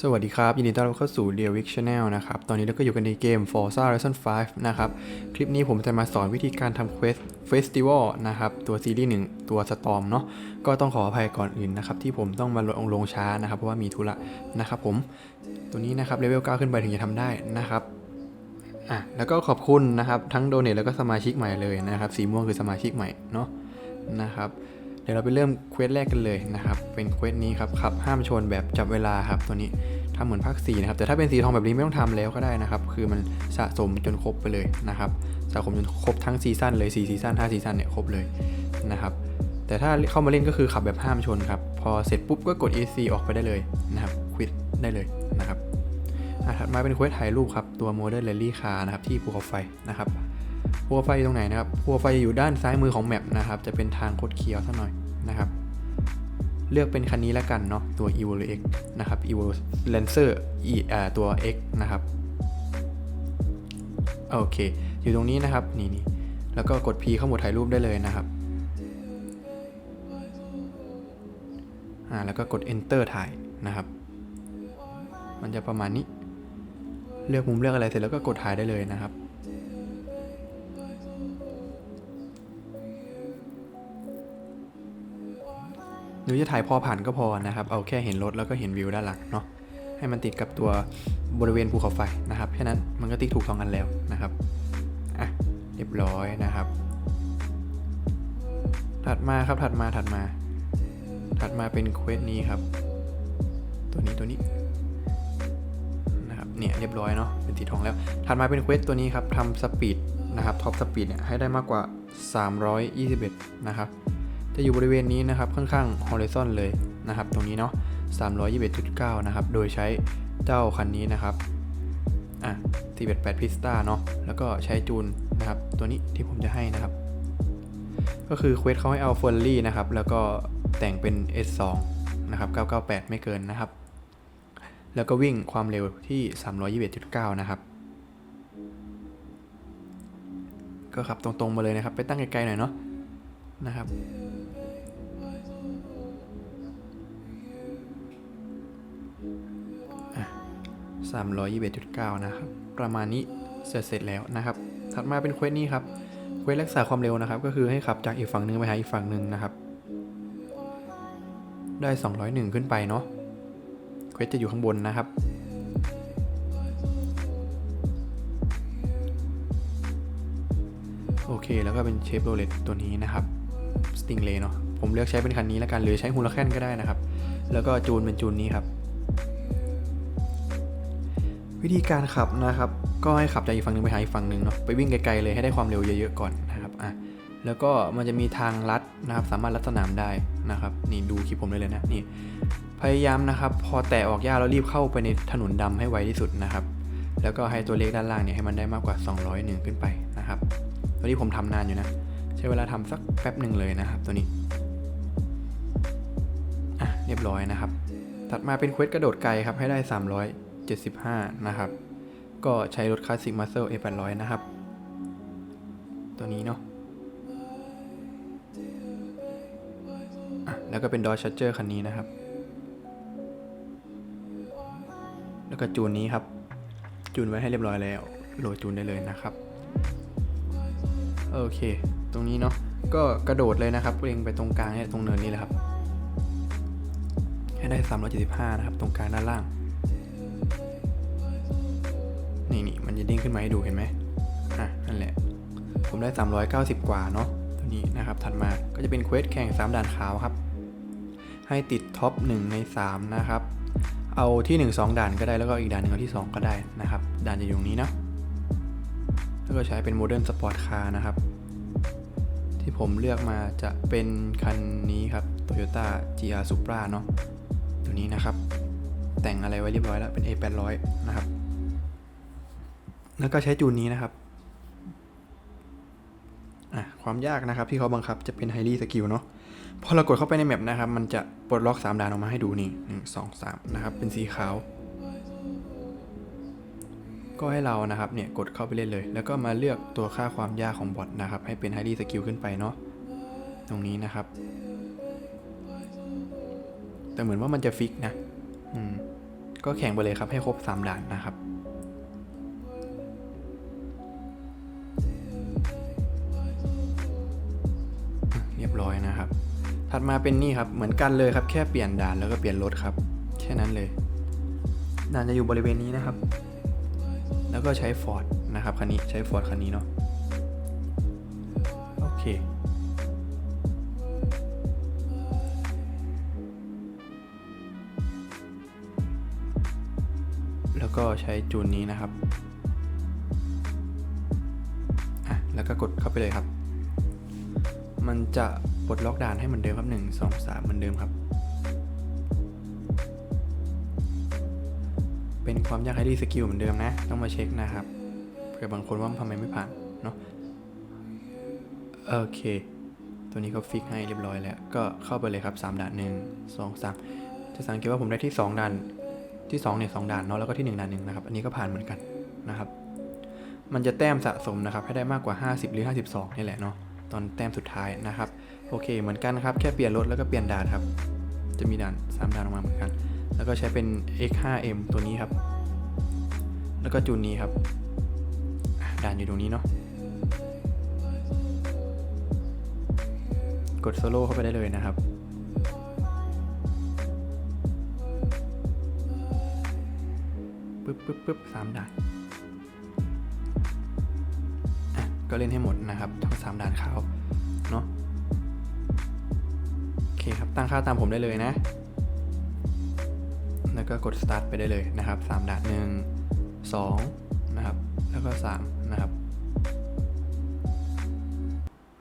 สวัสดีครับ ยินดีต้อนรับเข้าสู่ d e a r Wick Channel นะครับ ตอนนี้เราก็อยู่กันในเกม Forza Horizon 5 นะครับ คลิปนี้ผมจะมาสอนวิธีการทำ Quest Festival นะครับ ตัวซีรีส์หนึ่งตัว Storm เนาะก็ต้องขออภัยก่อนอื่นนะครับ ที่ผมต้องมาลงลงช้านะครับ เพราะว่ามีธุระนะครับผมตัวนี้นะครับเลเวล9ขึ้นไปถึงจะทำได้นะครับอะแล้วก็ขอบคุณนะครับ ทั้งโดเนทแล้วก็สมาชิกใหม่เลยนะครับ สีม่วงคือสมาชิกใหม่เนาะนะครับ เดี๋ยวเราไปเริ่มเควสแรกกันเลยนะครับ เป็นเควสนี้ครับขับห้ามชนแบบจับเวลาครับตัวนี้ทำเหมือนภาค4นะครับ แต่ถ้าเป็นสีทองแบบนี้ไม่ต้องทำแล้วก็ได้นะครับ คือมันสะสมจนครบไปเลยนะครับ สะสมจนครบทั้งซีซั่นเลย 4 ซีซั่น 5 ซีซั่นเนี่ยครบเลยนะครับ แต่ถ้าเข้ามาเล่นก็คือขับแบบห้ามชนครับ พอเสร็จปุ๊บก็กด EC ออกไปได้เลยนะครับควิดได้เลยนะครับถัดมาเป็นเควสถ่ายรูปครับ ตัว Modern Rally Car นะครับที่ภูเขาไฟนะครับ ภูเขาไฟอยู่ตรงไหนนะครับภูเขาไฟอยู่ด้านซ้ายมือของแมปนะครับ จะเป็นทางคดเคี้ยวสักหน่อยนะครับ เลือกเป็นคันนี้แล้วกันเนาะตัว Evo X นะครับ Evo Lancer E อ่าตัว X นะครับโอเค อยู่ตรงนี้นะครับนี่นี่แล้วก็กด P เข้าโหมดถ่ายรูปได้เลยนะครับอ่าแล้วก็กด Enter ถ่ายนะครับ มันจะประมาณนี้ เลือกมุมเลือกอะไรเสร็จแล้วก็กดถ่ายได้เลยนะครับ หรือจะถ่ายพอผ่านก็พอนะครับ เอาแค่เห็นรถแล้วก็เห็นวิวด้านหลังเนาะ ให้มันติดกับตัวบริเวณภูเขาไฟนะครับ แค่นั้นมันก็ติ๊กถูกสองอันแล้วนะครับ อะ เรียบร้อยนะครับ ถัดมาครับ ถัดมา ถัดมา ถัดมาเป็นเควสนี้ครับ ตัวนี้ ตัวนี้นะครับ เนี่ย เรียบร้อยเนาะ เป็นสีทองแล้ว ถัดมาเป็นเควสตัวนี้ครับทำสปีดนะครับ ท็อปสปีดเนี่ย ให้ได้มากกว่า 321 นะครับ จะอยู่บริเวณนี้นะครับค่อนข้าง horizon เลยนะครับ ตรงนี้เนาะ321.9 นะครับ โดยใช้เจ้าคันนี้นะครับอะ488 Pista เนาะแล้วก็ใช้จูนนะครับ ตัวนี้ที่ผมจะให้นะครับ ก็คือเควสเขาให้เอาเฟอร์รี่นะครับ แล้วก็แต่งเป็น S2 นะครับ 998 ไม่เกินนะครับ แล้วก็วิ่งความเร็วที่ 321.9 นะครับ ก็ขับตรงๆมาเลยนะครับ ไปตั้งไกลๆหน่อยเนาะนะครับ สามร้อยยี่สิบเอ็ดจุดเก้านะครับ ประมาณนี้เสร็จเสร็จแล้วนะครับ ถัดมาเป็นเควสนี้ครับเควสรักษาความเร็วนะครับ ก็คือให้ขับจากอีกฝั่งหนึ่งไปหาอีกฝั่งหนึ่งนะครับ ได้ 201 ขึ้นไปเนาะเควสจะอยู่ข้างบนนะครับโอเค แล้วก็เป็นเชฟโรเลตตัวนี้นะครับสติงเลเนาะผมเลือกใช้เป็นคันนี้แล้วกัน หรือใช้ฮูลาแคนก็ได้นะครับ แล้วก็จูนเป็นจูนนี้ครับ วิธีการขับนะครับ ก็ให้ขับจากอีกฝั่งหนึ่งไปหาอีกฝั่งหนึ่งเนาะไปวิ่งไกลๆเลยให้ได้ความเร็วเยอะๆก่อนนะครับอะแล้วก็มันจะมีทางลัดนะครับ สามารถลัดสนามได้นะครับนี่ดูคลิปผมได้เลยนะนี่พยายามนะครับ พอแตะออกหญ้าแล้วรีบเข้าไปในถนนดำให้ไวที่สุดนะครับแล้วก็ให้ตัวเลขด้านล่างเนี่ยให้มันได้มากกว่า 201 ขึ้นไปนะครับตัวนี้ผมทำนานอยู่นะ ใช้เวลาทำสักแป๊บหนึ่งเลยนะครับ ตัวนี้อะเรียบร้อยนะครับ ถัดมาเป็นเควสกระโดดไกลครับให้ได้ 75 นะครับ ก็ใช้รถคลาสสิกมาสเซล A800 นะครับ ตัวนี้เนาะแล้วก็เป็นดอ c ชั r เจอร์คันนี้นะครับ แล้วก็จูนนี้ครับ จูนไว้ให้เรียบร้อยแล้ว โหลดจูนได้เลยนะครับ โอเค ตรงนี้เนาะ ก็กระโดดเลยนะครับเล็งไปตรงกลางให้ตรงเนินนี้แหละครับ ให้ได้ 375 นะครับ ตรงกลางด้านล่าง นี่นี่มันจะดิ้งขึ้นมาให้ดูเห็นไหมอะนั่นแหละ ผมได้ 390 กว่าเนาะตัวนี้นะครับ ถัดมาก็จะเป็นเควสแข่ง 3 ด่านขาวครับ ให้ติดท็อป 1 ใน 3 นะครับ เอาที่ 1 2 ด่านก็ได้แล้วก็อีกด่านนึงเอาที่ 2 ก็ได้นะครับ ด่านจะอยู่ตรงนี้นะแล้วก็ใช้เป็นโมเดิร์นสปอร์ตคาร์นะครับ ที่ผมเลือกมาจะเป็นคันนี้ครับ Toyota GR Supra เนาะตัวนี้นะครับ แต่งอะไรไว้เรียบร้อยแล้วเป็น A800 นะครับ แล้วก็ใช้จูนนี้นะครับอะความยากนะครับที่เขาบังคับจะเป็น Highly Skill เนาะพอเรากดเข้าไปในแมปนะครับ มันจะปลดล็อก 3ด่านออกมาให้ดูนี่หนึ่งสองสามนะครับ เป็นสีขาว ก็ให้เรานะครับเนี่ยกดเข้าไปเล่นเลย แล้วก็มาเลือกตัวค่าความยากของบอทนะครับ ให้เป็น Highly Skill ขึ้นไปเนาะตรงนี้นะครับ แต่เหมือนว่ามันจะฟิกนะ อืม ก็แข่งไปเลยครับให้ครบ 3 ด่านนะครับ ถัดมาเป็นนี่ครับ เหมือนกันเลยครับ แค่เปลี่ยนด่านแล้วก็เปลี่ยนรถครับ แค่นั้นเลย ด่านจะอยู่บริเวณนี้นะครับ แล้วก็ใช้ฟอร์ดนะครับคันนี้ใช้ฟอร์ดคันนี้เนาะ โอเค แล้วก็ใช้จูนนี้นะครับอะแล้วก็กดเข้าไปเลยครับ มันจะ ปลดล็อกด่านให้เหมือนเดิมครับ1 2 3เหมือนเดิมครับ เป็นความยากให้รีสกิลเหมือนเดิมนะ ต้องมาเช็คนะครับเผื่อบางคนว่าทำไมไม่ผ่านเนาะโอเค ตัวนี้เขาฟิกให้เรียบร้อยแล้ว ก็เข้าไปเลยครับ 3 ด่าน 1 2 3 จะสังเกตว่าผมได้ที่ 2 ด่าน ที่2เนี่ยสด่านเนาะแล้วก็ที่ 1 ด่านหนึ่งนะครับ อันนี้ก็ผ่านเหมือนกันนะครับ มันจะแต้มสะสมนะครับ ให้ได้มากกว่า 50 หรือ 52 นี่แหละเนาะตอนแต้มสุดท้ายนะครับ โอเคเหมือนกันครับ แค่เปลี่ยนรถแล้วก็เปลี่ยนด่านครับ จะมีด่าน 3 ด่านออกมาเหมือนกัน แล้วก็ใช้เป็น X5M ตัวนี้ครับ แล้วก็จูนนี้ครับ ด่านอยู่ตรงนี้เนาะ กดโซโล่เข้าไปได้เลยนะครับปึ๊บปึ๊บปึ๊บสามด่านก็เล่นให้หมดนะครับ ทั้งสามด่านขาวเนา เคครับ ตั้งค่าตามผมได้เลยนะ แล้วก็กด start ไปได้เลยนะครับสามด่านหนึ่งสองนะครับ แล้วก็สามนะครับ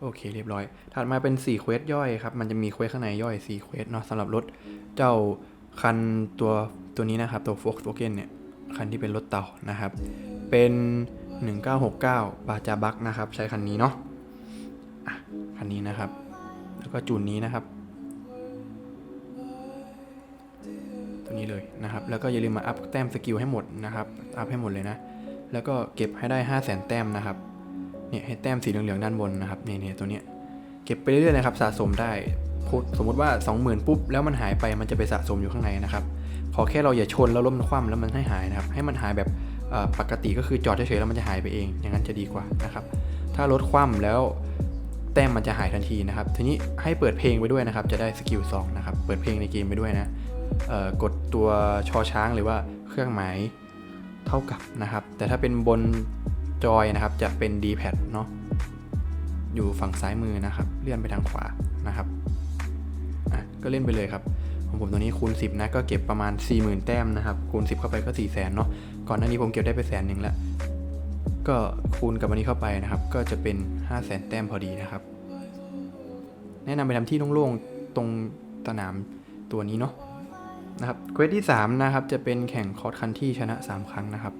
โอเคเรียบร้อย ถัดมาเป็น4เควสย่อยครับ มันจะมีเควสข้างในย่อย4เควสเนาะสำหรับรถเจ้าคันตัวตัวนี้นะครับ ตัว Volkswagen เนี่ย คันที่เป็นรถเต่านะครับ เป็น 1969 บาจาบักนะครับ ใช้คันนี้เนาะะคันนี้นะครับ แล้วก็จูนนี้นะครับ ตัวนี้เลยนะครับ แล้วก็อย่าลืมมาอัพแต้มสกิลให้หมดนะครับ อัพให้หมดเลยนะ แล้วก็เก็บให้ได้ 5 0 0 0 0 0 แต้มนะครับ เนี่ยให้แต้มสีเหลืองๆด้านบนนะครับ เนี่ยเนี่ยตัวเนี้ย เก็บไปเรื่อยๆนะครับ สะสมได้ สมมติว่า 20,000 ปุ๊บ แล้วมันหายไป มันจะไปสะสมอยู่ข้างในนะครับ ขอแค่เราอย่าชนแล้วล้มคว่ำแล้วมันให้หายนะครับ ให้มันหายแบบปกติก็คือจอดเฉยๆแล้วมันจะหายไปเอง อย่างนั้นจะดีกว่านะครับ ถ้ารถคว่ำแล้วแต้มมันจะหายทันทีนะครับ ทีนี้ให้เปิดเพลงไปด้วยนะครับ จะได้สกิล2นะครับ เปิดเพลงในเกมไปด้วยนะ กดตัวชอช้างหรือว่าเครื่องหมายเท่ากับนะครับ แต่ถ้าเป็นบนจอยนะครับจะเป็น D-pad เนาะอยู่ฝั่งซ้ายมือนะครับ เลื่อนไปทางขวานะครับอะก็เล่นไปเลยครับของผมตัวนี้คูณ 10 นะ ก็เก็บประมาณ 40,000 แต้มนะครับ คูณ 10 เข้าไปก็ 4 0 0 0 0 0เนาะก่อนหน้านี้ผมเก็บได้ไปแสนหนึ่งแล้ว ก็คูณกับอันนี้เข้าไปนะครับ ก็จะเป็น 5 0 0 0 0 0 แต้มพอดีนะครับ แนะนำไปทำที่โล่งๆตรงสนามตัวนี้เนาะ นะครับเควสที่ 3 นะครับ จะเป็นแข่งคอร์สคันที่ชนะ 3 ครั้งนะครับ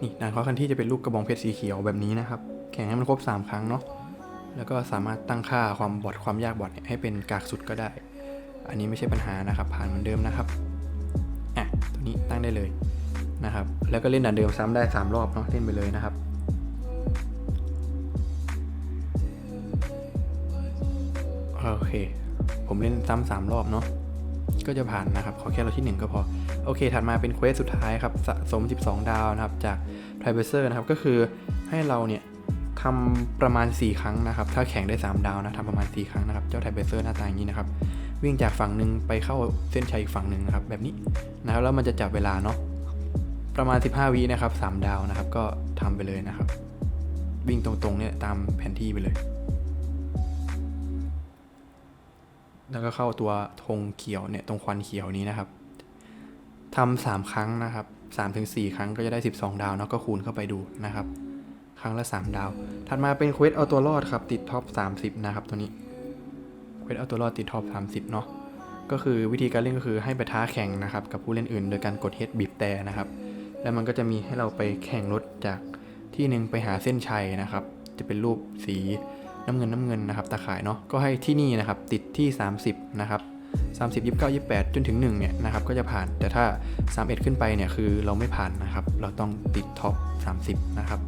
นี่ด่านคอร์สคันที่จะเป็นลูกกระบองเพชรสีเขียวแบบนี้นะครับ แข่งให้มันครบ 3 ครั้งเนาะแล้วก็สามารถตั้งค่าความบอดความยากบอดเนี่ยให้เป็นกากสุดก็ได้ อันนี้ไม่ใช่ปัญหานะครับ ผ่านเหมือนเดิมนะครับอะตัวนี้ตั้งได้เลยนะครับ แล้วก็เล่นด่านเดิมซ้ำได้ 3 รอบเนาะเล่นไปเลยนะครับโอเค ผมเล่นซ้ำสามรอบเนาะก็จะผ่านนะครับ ขอแค่เราที่ 1 ก็พอ โอเค ถัดมาเป็นเควสสุดท้ายครับสะสม 12 ดาวนะครับ จาก t r i b e r s e r นะครับ ก็คือให้เราเนี่ยทำประมาณ 4 ครั้งนะครับ ถ้าแข่งได้ 3 ดาวนะทำประมาณ 4 ครั้งนะครับ เจ้า t r i b e r s e r หน้าตาอย่างนี้นะครับ วิ่งจากฝั่งหนึ่งไปเข้าเส้นชัยอีกฝั่งหนึ่งนะครับ แบบนี้นะครับ แล้วมันจะจับเวลาเนาะ ประมาณ 15 วินะครับ 3 ดาวนะครับ ก็ทำไปเลยนะครับ วิ่งตรงๆเนี่ยตามแผนที่ไปเลย แล้วก็เข้าตัวธงเขียวเนี่ยตรงควันเขียวนี้นะครับทำสามครั้งนะครับสามถึงสี่ครั้งก็จะได้ 12 ดาวเนาะก็คูณเข้าไปดูนะครับ ครั้งละ 3 ดาว ถัดมาเป็นเควสเอาตัวรอดครับติดท็อป 30 นะครับตัวนี้เควสเอาตัวรอดติดท็อป 30 เนาะก็คือวิธีการเล่นก็คือให้ไปท้าแข่งนะครับกับผู้เล่นอื่น โดยการกดเฮดบีบแต่นะครับ แล้วมันก็จะมีให้เราไปแข่งรถจากที่หนึ่งไปหาเส้นชัยนะครับ จะเป็นรูปสี น้ำเงินน้ำเงินนะครับตาข่ายเนาะก็ให้ที่นี่นะครับติดที่ 30นะครับ30 29 28 จนถึง1เนี่ยนะครับก็จะผ่านแต่ถ้า 31 ขึ้นไปเนี่ยคือเราไม่ผ่านนะครับ เราต้องติดท็อป 30 นะครับ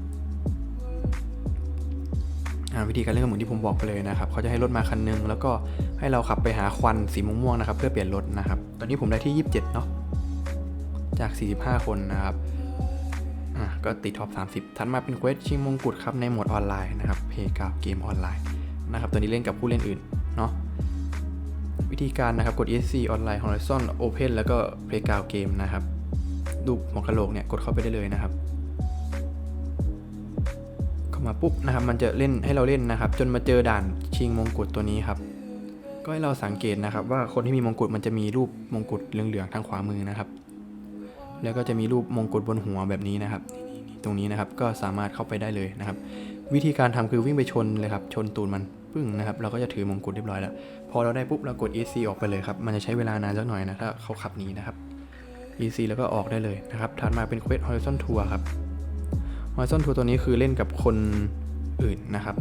วิธีการเล่นก็เหมือนที่ผมบอกไปเลยนะครับเขาจะให้รถมาคันหนึง แล้วก็ให้เราขับไปหาควันสีม่วงๆนะครับ เพื่อเปลี่ยนรถนะครับ ตอนนี้ผมได้ที่ 27 เนาะจาก 45 คนนะครับ อะก็ติดท็อป 30 ถัดมาเป็นเควสชิงมงกุฎครับในโหมดออนไลน์นะครับเพย์กาเกมออนไลน์นะครับตัวนี้เล่นกับผู้เล่นอื่นเนาะวิธีการนะครับกด ESC ออนไลน์ Horizon Open แล้วก็ Playground Game นะครับรูปหัวกะโหลกเนี่ยกดเข้าไปได้เลยนะครับ เข้ามาปุ๊บนะครับ มันจะเล่นให้เราเล่นนะครับ จนมาเจอด่านชิงมงกุฎตัวนี้ครับ ก็ให้เราสังเกตนะครับ ว่าคนที่มีมงกุฎมันจะมีรูปมงกุฎเหลืองๆทางขวามือนะครับ แล้วก็จะมีรูปมงกุฎบนหัวแบบนี้นะครับ ตรงนี้นะครับก็สามารถเข้าไปได้เลยนะครับ วิธีการทำคือวิ่งไปชนเลยครับ ชนตูนมันปึ้งนะครับ เราก็จะถือมงกุฎเรียบร้อยแล้ว พอเราได้ปุ๊บเรากด EC ออกไปเลยครับ มันจะใช้เวลานานสักหน่อยนะถ้าเขาขับหนีนะครับ EC แล้วก็ออกได้เลยนะครับ ถัดมาเป็น Quest Horizon Tour ครับ Horizon Tour ตัวนี้คือเล่นกับคนอื่นนะครับ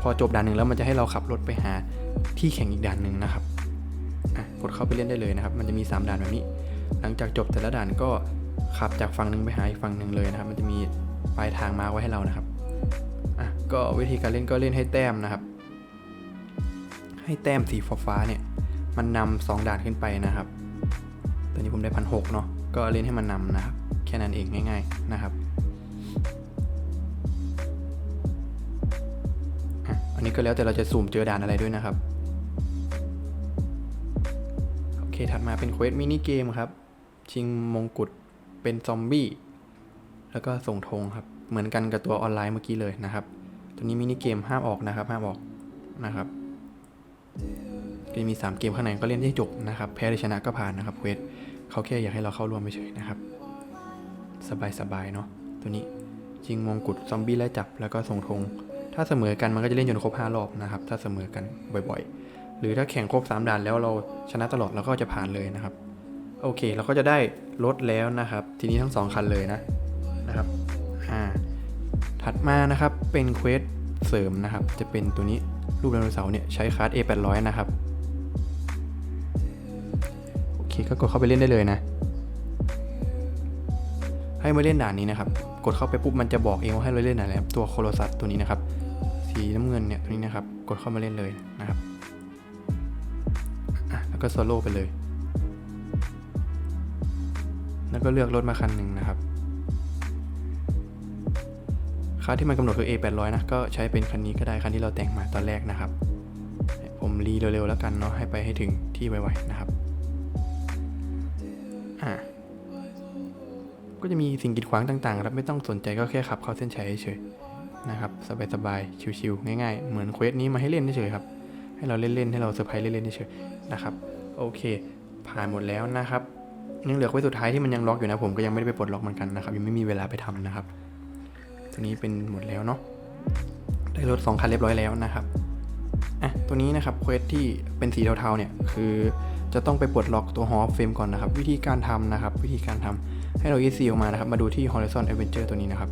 พอจบด่านหนึ่งแล้วมันจะให้เราขับรถไปหาที่แข่งอีกด่านหนึ่งนะครับกดเข้าไปเล่นได้เลยนะครับ มันจะมี 3 ด่านแบบนี้ หลังจากจบแต่ละด่านก็ ขับจากฝั่งหนึ่งไปหาอีกฝั่งหนึ่งเลยนะครับ มันจะมีปลายทางมาไว้ให้เรานะครับ อะ ก็วิธีการเล่นก็เล่นให้แต้มนะครับ ให้แต้มสีฟ้าเนี่ย มันนำสองด่านขึ้นไปนะครับ ตอนนี้ผมได้พันหกเนาะ ก็เล่นให้มันนำนะครับ แค่นั้นเองง่าย ๆนะครับอันนี้ก็แล้วแต่เราจะสุ่มเจอด่านอะไรด้วยนะครับ โอเค ถัดมาเป็นเควสมินิเกมครับ ชิงมงกุฎ เป็นซอมบี้แล้วก็ส่งธงครับ เหมือนกันกับตัวออนไลน์เมื่อกี้เลยนะครับ ตัวนี้มินิเกมห้ามออกนะครับห้ามออกนะครับจะมี 3 เกมข้างในก็เล่นให้จบนะครับ แพ้หรือชนะก็ผ่านนะครับเควสเขาแค่อยากให้เราเข้าร่วมเฉยนะครับ สบายๆเนาะตัวนี้จริงมงกุฎซอมบี้ไล่จับแล้วก็ส่งธงถ้าเสมอกันมันก็จะเล่นจนครบ5รอบนะครับ ถ้าเสมอกันบ่อยๆ หรือถ้าแข่งครบ 3ด่านแล้วเราชนะตลอดเราก็จะผ่านเลยนะครับ โอเคเราก็จะได้รถแล้วนะครับ ทีนี้ทั้ง 2 คันเลยนะนะครับอ่าถัดมานะครับเป็นเควสเสริมนะครับ จะเป็นตัวนี้รูปไดโนเสาร์เนี่ยใช้คาร์ด A800 นะครับโอเคก็กดเข้าไปเล่นได้เลยนะ ให้มาเล่นด่านนี้นะครับ กดเข้าไปปุ๊บมันจะบอกเองว่าให้เราเล่นด่าอะไรครับตัวโคโลซัสตัวนี้นะครับ สีน้ำเงินเนี่ยตัวนี้นะครับ กดเข้ามาเล่นเลยนะครับอะแล้วก็โซโล่ไปเลย แล้วก็เลือกรถมาคันหนึ่งนะครับค่าที่มันกำหนดคือ A800 นะ ก็ใช้เป็นคันนี้ก็ได้คันที่เราแต่งมาตอนแรกนะครับ ผมรีเร็วๆแล้วกันเนาะให้ไปให้ถึงที่ไวๆนะครับอ่าก็จะมีสิ่งกีดขวางต่างๆครับไม่ต้องสนใจก็แค่ขับเข้าเส้นชัยเฉยๆนะครับ สบายๆชิวๆง่ายๆ เหมือนเควสนี้มาให้เล่นเฉยๆครับให้เราเล่นๆให้เราเซอร์ไพรส์เล่นๆเฉยๆนะครับ โอเค ผ่านหมดแล้วนะครับ ยังเหลือเควสสุดท้ายที่มันยังล็อกอยู่นะผมก็ยังไม่ได้ไปปลดล็อกมือนกันนะครับยังไม่มีเวลาไปทำนะครับ ตัวนี้เป็นหมดแล้วเนาะได้รถสองคันเรียบร้อยแล้วนะครับอะตัวนี้นะครับเควสที่เป็นสีเทาๆเนี่ยคือจะต้องไปปลดล็อกตัวฮอฟเฟรมก่อนนะครับ วิธีการทำนะครับ วิธีการทำให้เรา EC ออกมานะครับ มาดูที่ Horizon Adventure ตัวนี้นะครับ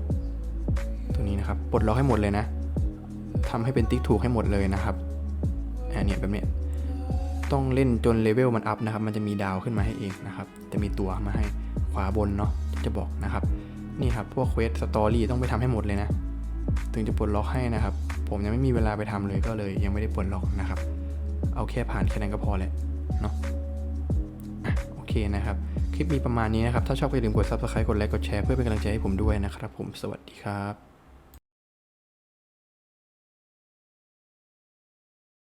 ตัวนี้นะครับปลดล็อกให้หมดเลยนะทำให้เป็นติ๊กถูกให้หมดเลยนะครับอ่าเนี่ยแบบเนี้ย ต้องเล่นจนเลเวลมันอัพนะครับ มันจะมีดาวขึ้นมาให้เองนะครับ จะมีตัวมาให้ขวาบนเนาะจะบอกนะครับ นี่ครับ พวกเควสสตอรี่ต้องไปทำให้หมดเลยนะ ถึงจะปลดล็อกให้นะครับ ผมยังไม่มีเวลาไปทำเลยก็เลย ยังไม่ได้ปลดล็อกนะครับ เอาแค่ผ่านแค่นั้นก็พอแหละเนาะอะโอเคนะครับ คลิปมีประมาณนี้นะครับ ถ้าชอบก็อย่าลืมกด subscribe กดไลค์กดแชร์เพื่อเป็นกำลังใจให้ผมด้วยนะครับ ผมสวัสดีครับ